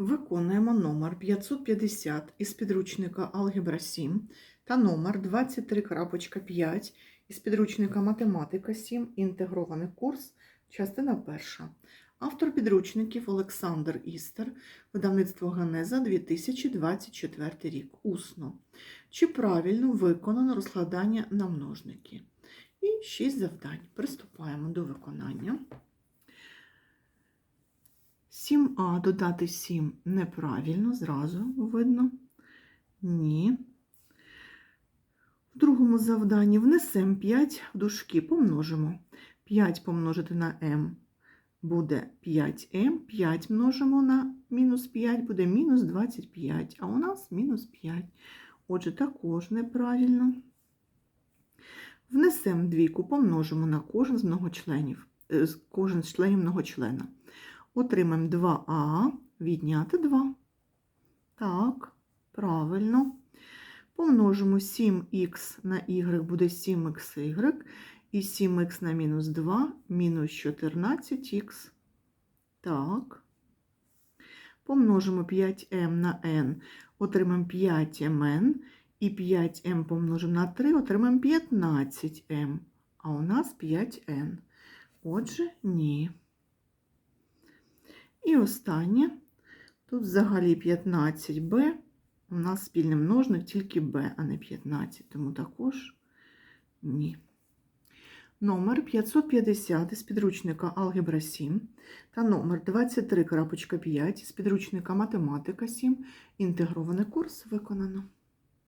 Виконуємо номер 550 із підручника Алгебра 7 та номер 23.5 із підручника Математика 7. Інтегрований курс, частина перша. Автор підручників Олександр Істер, видавництво Генеза 2024 рік. Усно. Чи правильно виконано розкладання на множники? І 6 завдань. Приступаємо до виконання. 7а додати 7 неправильно, зразу видно. Ні. В другому завданні внесемо 5 в дужки, помножимо. 5 помножити на m буде 5m, 5 множимо на мінус 5 буде мінус 25, а у нас мінус 5. Отже, також неправильно. Внесемо двійку, помножимо на кожен з многочленів, е, кожен з членів многочлена. Отримаємо 2а, відняти 2. Так, правильно. Помножимо 7х на y буде 7xy, і 7х на мінус 2 мінус 14х. Так. Помножимо 5m на n, отримаємо 5mn, і 5m помножимо на 3, отримаємо 15m, а у нас 5n. Отже, ні. І останнє. Тут взагалі 15b. У нас спільний множник тільки b, а не 15, тому також ні. Номер 550 із підручника Алгебра 7 та номер 23.5 з підручника Математика 7. Інтегрований курс виконано.